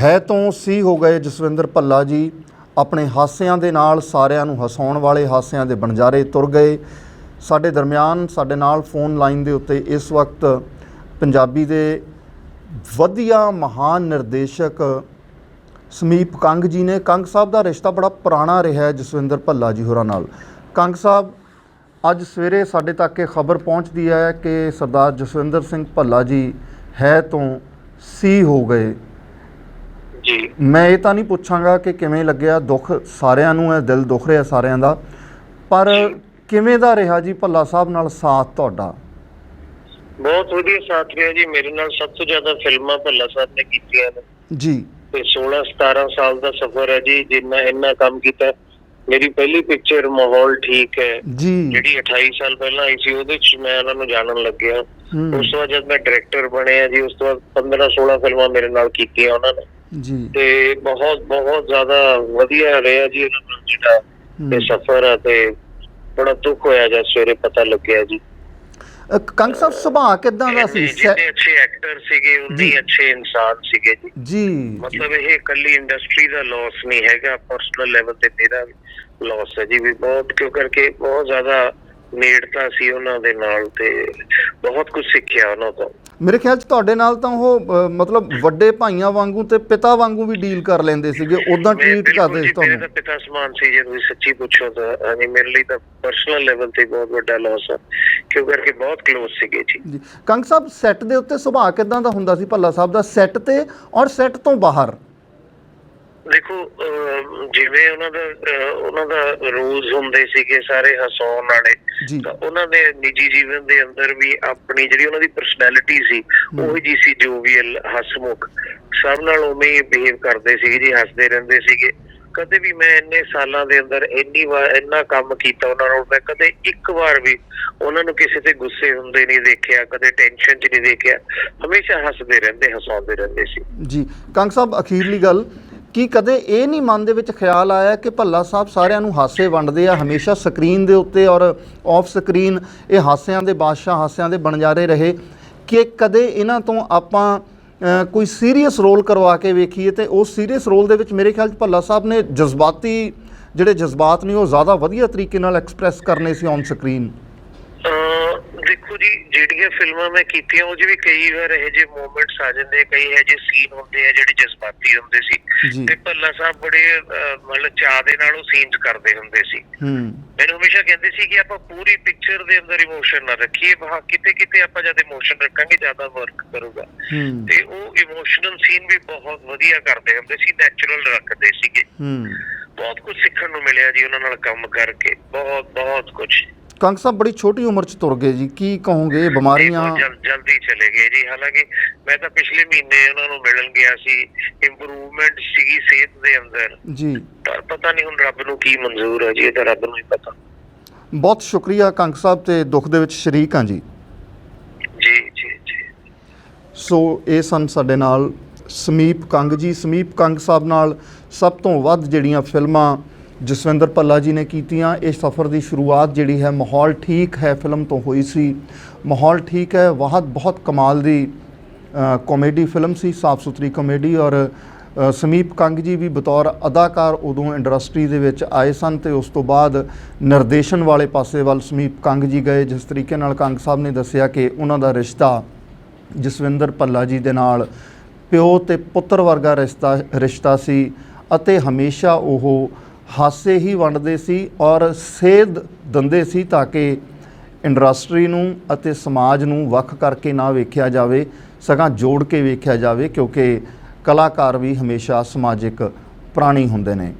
ਹੈ ਤੋਂ ਸੀ ਹੋ ਗਏ ਜਸਵਿੰਦਰ ਭੱਲਾ ਜੀ। ਆਪਣੇ ਹਾਸਿਆਂ ਦੇ ਨਾਲ ਸਾਰਿਆਂ ਨੂੰ ਹਸਾਉਣ ਵਾਲੇ ਹਾਸਿਆਂ ਦੇ ਬਣਜਾਰੇ ਤੁਰ ਗਏ। ਸਾਡੇ ਦਰਮਿਆਨ ਸਾਡੇ ਨਾਲ ਫੋਨ ਲਾਈਨ ਦੇ ਉੱਤੇ ਇਸ ਵਕਤ ਪੰਜਾਬੀ ਦੇ ਵਧੀਆ ਮਹਾਨ ਨਿਰਦੇਸ਼ਕ ਸਮੀਪ ਕੰਗ ਜੀ ਨੇ। ਕੰਗ ਸਾਹਿਬ ਦਾ ਰਿਸ਼ਤਾ ਬੜਾ ਪੁਰਾਣਾ ਰਿਹਾ ਹੈ ਜਸਵਿੰਦਰ ਭੱਲਾ ਜੀ ਹੋਰਾਂ ਨਾਲ। ਕੰਗ ਸਾਹਿਬ, ਅੱਜ ਸਵੇਰੇ ਸਾਡੇ ਤੱਕ ਇਹ ਖਬਰ ਪਹੁੰਚਦੀ ਹੈ ਕਿ ਸਰਦਾਰ ਜਸਵਿੰਦਰ ਸਿੰਘ ਭੱਲਾ ਜੀ ਹੈ ਤੋਂ ਸੀ ਹੋ ਗਏ। ਜੀ। ਮੈਂ ਇਹ ਤਾਂ ਨਹੀਂ ਪੁੱਛਾਂਗਾ ਕਿ ਕਿਵੇਂ ਲੱਗਿਆ ਦੁੱਖ ਸਾਰਿਆਂ ਨੂੰ ਹੈ ਦਿਲ ਦੁਖ ਰਿਹਾ ਸਾਰਿਆਂ ਦਾ। ਪਰ ਕਿਵੇਂ ਦਾ ਰਿਹਾ ਜੀ ਭੱਲਾ ਸਾਹਿਬ ਨਾਲ ਸਾਥ ਤੁਹਾਡਾ? ਬਹੁਤ ਵਧੀਆ ਸਾਥ ਰਿਹਾ ਜੀ। ਮੇਰੇ ਨਾਲ ਸਭ ਤੋਂ ਜ਼ਿਆਦਾ ਫਿਲਮਾਂ ਭੱਲਾ ਸਾਹਿਬ ਨੇ ਕੀਤੀਆਂ ਨੇ। ਜੀ। ਤੇ 16 17 ਸਾਲ ਦਾ ਸਫ਼ਰ ਹੈ ਜੀ ਜਿੰਨਾ ਇੰਨਾ ਕੰਮ ਕੀਤਾ। ਮੇਰੀ ਪਹਿਲੀ ਪਿਕਚਰ ਮਾਹੌਲ ਠੀਕ ਹੈ। ਜਿਹੜੀ 28 ਸਾਲ ਪਹਿਲਾਂ ਆਈ ਸੀ ਉਹਦੇ ਚ ਮੈਂ ਉਹਨਾਂ ਨੂੰ ਜਾਣਨ ਲੱਗਿਆ। ਉਸ ਤੋਂ ਬਾਅਦ ਜਦ ਮੈਂ ਡਾਇਰੈਕਟਰ ਬਣਿਆ ਜੀ ਉਸ ਤੋਂ ਬਾਅਦ 15 16 ਫਿਲਮਾਂ ਮੇਰੇ ਨਾਲ ਕੀਤੀਆਂ ਉਹਨਾਂ ਨੇ। ਜੀ। ਤੇ ਬਹੁਤ ਬਹੁਤ ਜ਼ਿਆਦਾ ਵਧੀਆ ਰਿਹਾ ਜੀ ਉਹਨਾਂ ਨਾਲ ਜਿਹੜਾ। ਇਹ ਸਫ਼ਰ ਹੈ ਤੇ ਬੜਾ ਦੁੱਖ ਹੋਇਆ ਜਦ ਸਵੇਰੇ ਪਤਾ ਲੱਗਿਆ ਜੀ। ਕੰਗ ਸਾਹਿਬ ਸੁਭਾਅ ਕਿਦਾਂ ਦਾ ਸੀ? ਜਿੰਨੇ ਅੱਛੇ ਐਕਟਰ ਸੀਗੇ ਉਨੇ ਅੱਛੇ ਇਨਸਾਨ ਸੀਗੇ ਜੀ। ਜੀ। ਮਤਲਬ ਇਹ ਇਕੱਲੀ ਇੰਡਸਟਰੀ ਦਾ ਲਾਸ ਨਹੀਂ ਹੈਗਾ ਪਰਸਨਲ ਲੈਵਲ ਤੇ ਮੇਰਾ ਲਾਸ ਹੈ ਜੀ ਵੀ ਬਹੁਤ ਕਿਉਂ ਕਰਕੇ ਬਹੁਤ ਜ਼ਿਆਦਾ ਨੇੜਤਾ ਸੀ ਉਹਨਾਂ ਦੇ ਨਾਲ ਤੇ ਬਹੁਤ ਕੁਝ ਸਿੱਖਿਆ ਉਹਨਾਂ ਤੋਂ। ਮੇਰੇ ਖਿਆਲ ਚ ਤੁਹਾਡੇ ਨਾਲ ਤਾਂ ਉਹ ਮਤਲਬ ਵੱਡੇ ਭਾਈਆਂ ਵਾਂਗੂ ਤੇ ਪਿਤਾ ਵਾਂਗੂ ਵੀ ਡੀਲ ਕਰ ਲੈਂਦੇ ਸੀਗੇ ਉਦਾਂ ਟ੍ਰੀਟ ਕਰਦੇ ਸੀ ਮੇਰੇ ਤੁਹਾਨੂੰ? ਤਾਂ ਪਿਤਾ ਸਮਾਨ ਸੀ ਜੇ ਤੁਸੀਂ ਸੱਚੀ ਪੁੱਛੋ ਤਾਂ ਹਾਂਜੀ ਮੇਰੇ ਲਈ ਤਾਂ ਪਰਸਨਲ ਲੈਵਲ ਤੇ ਬਹੁਤ ਵੱਡਾ ਲਾਸ ਹੈ ਕਿਉਂ ਕਰਕੇ ਬਹੁਤ ਕਲੋਜ਼ ਸੀਗੇ ਜੀ। ਜੀ ਕੰਗ ਸਾਹਿਬ ਸੈੱਟ ਦੇ ਉੱਤੇ ਸੁਭਾਅ ਕਿਦਾਂ ਦਾ ਹੁੰਦਾ ਸੀ? ਭੱਲਾ ਸਾਹਿਬ ਦਾ ਸੈੱਟ ਤੇ ਔਰ ਸੈੱਟ ਤੋਂ ਬਾਹਰ? ਦੇਖੋ ਜਿਵੇਂ ਉਹਨਾਂ ਦਾ ਉਹਨਾਂ ਦਾ ਰੂਲਸ ਹੁੰਦੇ ਸੀਗੇ ਸਾਰੇ ਹਸਾਉਣ ਵਾਲੇ ਤਾਂ ਉਹਨਾਂ ਦੇ ਨਿੱਜੀ ਜੀਵਨ ਦੇ ਅੰਦਰ ਵੀ ਆਪਣੀ ਜਿਹੜੀ ਉਹਨਾਂ ਦੀ ਪਰਸਨੈਲਿਟੀ ਸੀ ਉਹੀ ਜੀ ਸੀ ਜੋਵੀਅਲ ਹਸਮੁਖ। ਸਭ ਨਾਲ ਉਵੇਂ ਹੀ ਬਿਹੇਵ ਕਰਦੇ ਸੀਗੇ ਜੀ ਹੱਸਦੇ ਰਹਿੰਦੇ ਸੀਗੇ। ਕਦੇ ਵੀ ਮੈਂ ਇੰਨੇ ਸਾਲਾਂ ਦੇ ਅੰਦਰ ਇੰਨੀ ਵਾਰ ਇੰਨਾ ਕੰਮ ਕੀਤਾ ਉਹਨਾਂ ਨਾਲ ਮੈਂ ਕਦੇ ਇੱਕ ਵਾਰ ਵੀ ਉਹਨਾਂ ਨੂੰ ਕਿਸੇ ਤੇ ਗੁੱਸੇ ਹੁੰਦੇ ਨਹੀਂ ਦੇਖਿਆ ਕਦੇ ਟੈਨਸ਼ਨ 'ਚ ਨਹੀਂ ਦੇਖਿਆ। ਹਮੇਸ਼ਾ ਹੱਸਦੇ ਰਹਿੰਦੇ ਹਸਾਉਂਦੇ ਰਹਿੰਦੇ ਸੀ। ਜੀ। ਕੰਗ ਸਾਹਿਬ ਅਖੀਰਲੀ ਗੱਲ ਕੀ ਕਦੇ ਇਹ ਨਹੀਂ ਮਨ ਦੇ ਵਿੱਚ ਖਿਆਲ ਆਇਆ ਕਿ ਭੱਲਾ ਸਾਹਿਬ ਸਾਰਿਆਂ ਨੂੰ ਹਾਸੇ ਵੰਡਦੇ ਆ, ਹਮੇਸ਼ਾ ਸਕਰੀਨ ਦੇ ਉੱਤੇ ਔਰ ਆਫ ਸਕਰੀਨ ਇਹ ਹਾਸਿਆਂ ਦੇ ਬਾਦਸ਼ਾਹ, ਹਾਸਿਆਂ ਦੇ ਬਣਜਾਰੇ ਰਹੇ। ਕਿ ਕਦੇ ਇਹਨਾਂ ਤੋਂ ਆਪਾਂ ਕੋਈ ਸੀਰੀਅਸ ਰੋਲ ਕਰਵਾ ਕੇ ਵੇਖੀਏ ਤੇ ਉਸ ਸੀਰੀਅਸ ਰੋਲ ਦੇ ਵਿੱਚ ਮੇਰੇ ਖਿਆਲ 'ਚ ਭੱਲਾ ਸਾਹਿਬ ਨੇ ਜਜ਼ਬਾਤੀ ਜਿਹੜੇ ਜਜ਼ਬਾਤ ਨੇ ਉਹ ਜ਼ਿਆਦਾ ਵਧੀਆ ਤਰੀਕੇ ਨਾਲ ਐਕਸਪ੍ਰੈਸ ਕਰਨੇ ਸੀ ਔਨ ਸਕਰੀਨ ਜੀ ਜਿਹੜੀਆਂ ਫਿਲਮਾਂ ਮੈਂ ਕੀਤੀਆਂ ਉਹ 'ਚ ਵੀ ਕਈ ਵਾਰ ਇਹੋ ਜਿਹੇ ਮੂਮੈਂਟਸ ਆ ਜਾਂਦੇ ਕਈ ਇਹੋ ਜਿਹੇ ਸੀਨ ਹੁੰਦੇ ਆ ਜਿਹੜੇ ਜਜ਼ਬਾਤੀ ਹੁੰਦੇ। ਸੀ। ਤੇ ਭੱਲਾ ਸਾਹਿਬ ਬੜੇ ਮਤਲਬ ਚਾਹ ਦੇ ਨਾਲ ਉਹ ਸੀਨਸ ਕਰਦੇ ਹੁੰਦੇ ਸੀ। ਹੂੰ। ਮੈਨੂੰ ਹਮੇਸ਼ਾ ਕਹਿੰਦੇ ਸੀ ਕਿ ਆਪਾਂ ਪੂਰੀ ਪਿਕਚਰ ਦੇ ਅੰਦਰ ਇਮੋਸ਼ਨ ਨਾ ਰੱਖੀਏ ਬਾਹਰ ਕਿਤੇ ਕਿਤੇ ਆਪਾਂ ਜਦ ਇਮੋਸ਼ਨ ਰੱਖਾਂਗੇ ਜ਼ਿਆਦਾ ਵਰਕ ਕਰੂਗਾ। ਤੇ ਉਹ ਇਮੋਸ਼ਨਲ ਸੀਨ ਵੀ ਬਹੁਤ ਵਧੀਆ ਕਰਦੇ ਹੁੰਦੇ ਸੀ ਨੈਚੁਰਲ ਰੱਖਦੇ ਸੀਗੇ। ਹੂੰ। ਬਹੁਤ ਕੁਝ ਸਿੱਖਣ ਨੂੰ ਮਿਲਿਆ ਜੀ ਉਹਨਾਂ ਨਾਲ ਕੰਮ ਕਰਕੇ ਬਹੁਤ ਬਹੁਤ ਕੁਝ ਕੰਗ ਸਾਹਿਬ ਬੜੀ ਛੋਟੀ ਉਮਰ 'ਚ ਤੁਰ ਗਏ ਜੀ ਕੀ ਕਹੋਗੇ ਇਹ ਬਿਮਾਰੀਆਂ? ਬਹੁਤ ਜਲ- ਜਲਦੀ ਚਲੇ ਗਏ ਜੀ ਹਾਲਾਂਕਿ ਮੈਂ ਤਾਂ ਪਿਛਲੇ ਮਹੀਨੇ ਉਹਨਾਂ ਨੂੰ ਮਿਲਣ ਗਿਆ ਸੀ ਇੰਪਰੂਵਮੈਂਟ ਸੀਗੀ ਸਿਹਤ ਦੇ ਅੰਦਰ। ਜੀ। ਪਰ ਪਤਾ ਨਹੀਂ ਹੁਣ ਰੱਬ ਨੂੰ ਕੀ ਮਨਜ਼ੂਰ ਹੈ ਜੀ ਇਹ ਤਾਂ ਰੱਬ ਨੂੰ ਹੀ ਪਤਾ। ਬਹੁਤ ਸ਼ੁਕਰੀਆ ਕੰਗ ਸਾਹਿਬ ਤੇ ਦੁੱਖ ਦੇ ਵਿੱਚ ਸ਼ਰੀਕ ਹਾਂ ਜੀ। ਜੀ ਜੀ ਜੀ। ਸੋ ਇਹ ਸਨ ਸਾਡੇ ਨਾਲ ਸਮੀਪ ਕੰਗ ਜੀ ਸਮੀਪ ਕੰਗ ਸਾਹਿਬ ਨਾਲ ਸਭ ਤੋਂ ਵੱਧ ਜਿਹੜੀਆਂ ਫਿਲਮਾਂ ਜਸਵਿੰਦਰ ਭੱਲਾ ਜੀ ਨੇ ਕੀਤੀਆਂ। ਇਹ ਸਫ਼ਰ ਦੀ ਸ਼ੁਰੂਆਤ ਜਿਹੜੀ ਹੈ, ਮਾਹੌਲ ਠੀਕ ਹੈ ਫਿਲਮ ਤੋਂ ਹੋਈ ਸੀ। ਮਾਹੌਲ ਠੀਕ ਹੈ ਵਾਹਤ ਬਹੁਤ ਕਮਾਲ ਦੀ ਕਾਮੇਡੀ ਫਿਲਮ ਸੀ ਸਾਫ਼ ਸੁਥਰੀ ਕਾਮੇਡੀ ਔਰ ਸਮੀਪ ਕੰਗ ਜੀ ਵੀ ਬਤੌਰ ਅਦਾਕਾਰ ਉਦੋਂ ਇੰਡਸਟਰੀ ਦੇ ਵਿੱਚ ਆਏ ਸਨ ਤੇ ਉਸ ਤੋਂ ਬਾਅਦ ਨਿਰਦੇਸ਼ਨ ਵਾਲੇ ਪਾਸੇ ਵੱਲ ਸਮੀਪ ਕੰਗ ਜੀ ਗਏ, ਜਿਸ ਤਰੀਕੇ ਨਾਲ ਕੰਗ ਸਾਹਿਬ ਨੇ ਦੱਸਿਆ ਕਿ ਉਹਨਾਂ ਦਾ ਰਿਸ਼ਤਾ ਜਸਵਿੰਦਰ ਭੱਲਾ ਜੀ ਦੇ ਨਾਲ ਪਿਓ ਤੇ ਪੁੱਤਰ ਵਰਗਾ ਰਿਸ਼ਤਾ ਰਿਸ਼ਤਾ ਸੀ ਅਤੇ ਹਮੇਸ਼ਾ ਉਹ ਹਾਸੇ ਹੀ ਵੰਡਦੇ ਸੀ ਔਰ ਸੇਧ ਦਿੰਦੇ ਸੀ ਤਾਂ ਕਿ ਇੰਡਸਟਰੀ ਨੂੰ ਅਤੇ ਸਮਾਜ ਨੂੰ ਵੱਖ ਕਰਕੇ ਨਾ ਵੇਖਿਆ ਜਾਵੇ, ਸਗਾਂ ਜੋੜ ਕੇ ਵੇਖਿਆ ਜਾਵੇ, ਕਿਉਂਕਿ ਕਲਾਕਾਰ ਵੀ ਹਮੇਸ਼ਾ ਸਮਾਜਿਕ ਪ੍ਰਾਣੀ ਹੁੰਦੇ ਨੇ।